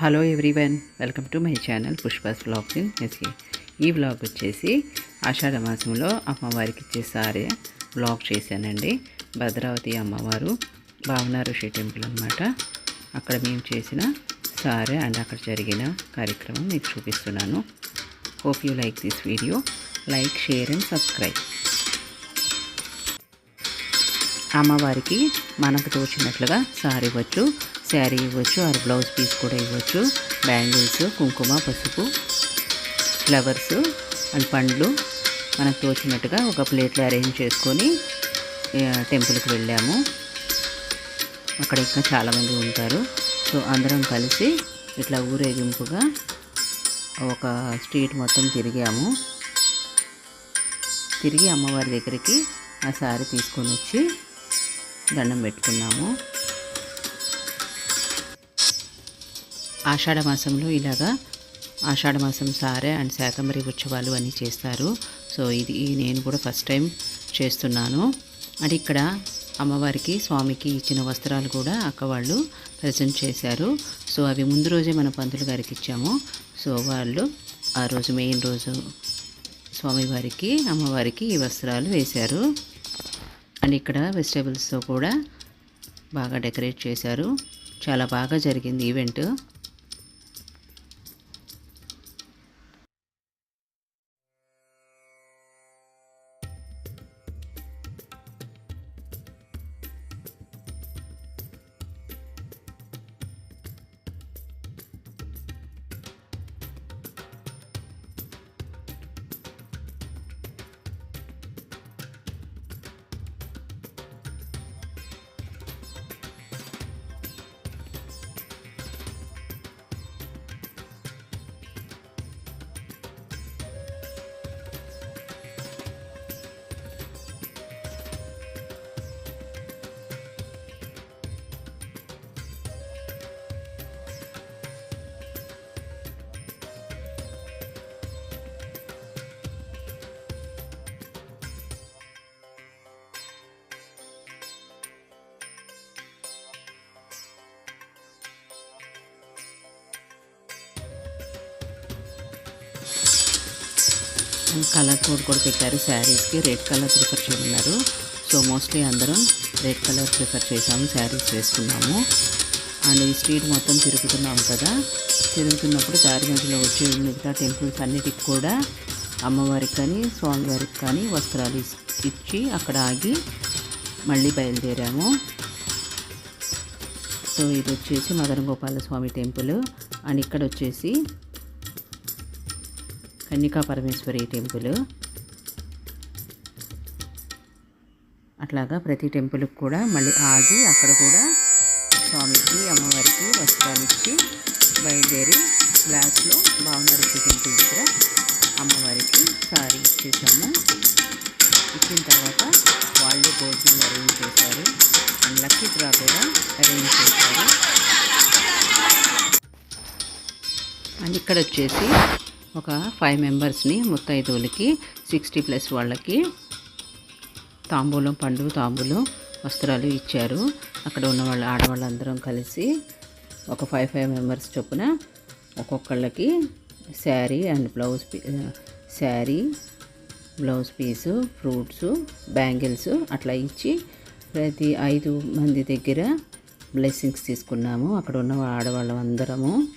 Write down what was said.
Hello everyone welcome to my channel Pushpa's blog in SK ఈ blog వచ్చేసి ఆషాఢ మాసంలో అమ్మవారికి ఇచ్చే సారే బ్లాగ్ చేశానండి. భద్రావతి అమ్మవారు భావన ఋషి టెంపుల్ అనమాట అక్కడ మేము చేసిన సారే అండ్ అక్కడ జరిగిన కార్యక్రమం మీకు చూపిస్తున్నాను. Hope you like this video like share and subscribe అమ్మవారికి మనకు తోచినట్లుగా సారీ ఇవ్వచ్చు. శారీ ఇవ్వచ్చు ఆరు బ్లౌజ్ పీస్ కూడా ఇవ్వచ్చు. బ్యాంగిల్స్ కుంకుమ పసుపు ఫ్లవర్స్ అండ్ పండ్లు మనకు తోచినట్టుగా ఒక ప్లేట్లో అరేంజ్ చేసుకొని టెంపుల్కి వెళ్ళాము. అక్కడ ఇంకా చాలామంది ఉంటారు. సో అందరం కలిసి ఇట్లా ఊరేగింపుగా ఒక స్ట్రీట్ మొత్తం తిరిగాము. తిరిగి అమ్మవారి దగ్గరికి ఆ సారీ తీసుకొని వచ్చి దండం పెట్టుకున్నాము. ఆషాఢ మాసంలో ఇలాగా ఆషాఢ మాసం సారే అండ్ శాకంబరి ఉత్సవాలు అన్నీ చేస్తారు. సో ఇది నేను కూడా ఫస్ట్ టైం చేస్తున్నాను. అది ఇక్కడ అమ్మవారికి స్వామికి ఇచ్చిన వస్త్రాలు కూడా అక్క వాళ్ళు ప్రజెంట్ చేశారు. సో అవి ముందు రోజే మన పంతులు గారికి ఇచ్చాము. సో వాళ్ళు ఆ రోజు మెయిన్ రోజు స్వామివారికి అమ్మవారికి ఈ వస్త్రాలు వేశారు. అండ్ ఇక్కడ వెజిటేబుల్స్తో కూడా బాగా డెకరేట్ చేశారు. చాలా బాగా జరిగింది ఈవెంట్. కలర్ కోడ్ కూడా పెట్టారు. శారీస్కి రెడ్ కలర్ ప్రిఫర్ చేయమన్నారు. సో మోస్ట్లీ అందరం రెడ్ కలర్ ప్రిఫర్ చేసాము శారీస్ వేసుకున్నాము. అండ్ ఈ స్ట్రీట్ మొత్తం తిరుగుతున్నాము కదా. తిరుగుతున్నప్పుడు దారి మధ్యలో వచ్చే మిగతా టెంపుల్స్ అన్నిటికి కూడా అమ్మవారికి కానీ స్వామివారికి కానీ వస్త్రాలు ఇచ్చి అక్కడ ఆగి మళ్ళీ బయలుదేరాము. సో ఇది వచ్చేసి మదన గోపాల స్వామి టెంపుల్. అండ్ ఇక్కడ వచ్చేసి కన్యకా పరమేశ్వరి టెంపుల్. అట్లాగా ప్రతి టెంపుల్కి కూడా మళ్ళీ ఆగి అక్కడ కూడా స్వామికి అమ్మవారికి వస్త్రాలు ఇచ్చి బయలుదేరి లాస్ట్లో భావనరుషి టెంపుల్ దగ్గర అమ్మవారికి సారీ ఇచ్చేసాము. ఇచ్చిన తర్వాత వాళ్ళు భోజనాలు అరేంజ్ చేశారు. అండ్ లక్కీ డ్రా కూడా అరేంజ్ చేశారు. అండ్ ఇక్కడ వచ్చేసి ఒక ఫైవ్ మెంబర్స్ని ముత్తైదువులకి సిక్స్టీ ప్లస్ వాళ్ళకి తాంబూలం పండు తాంబూలం వస్త్రాలు ఇచ్చారు. అక్కడ ఉన్న వాళ్ళ ఆడవాళ్ళందరం కలిసి ఒక ఫైవ్ ఫైవ్ మెంబర్స్ చొప్పున ఒక్కొక్కళ్ళకి sari and blouse P sari blouse piece fruits bangles అట్లా ఇచ్చి ప్రతి ఐదు మంది దగ్గర బ్లెస్సింగ్స్ తీసుకున్నాము. అక్కడ ఉన్న ఆడవాళ్ళం అందరము.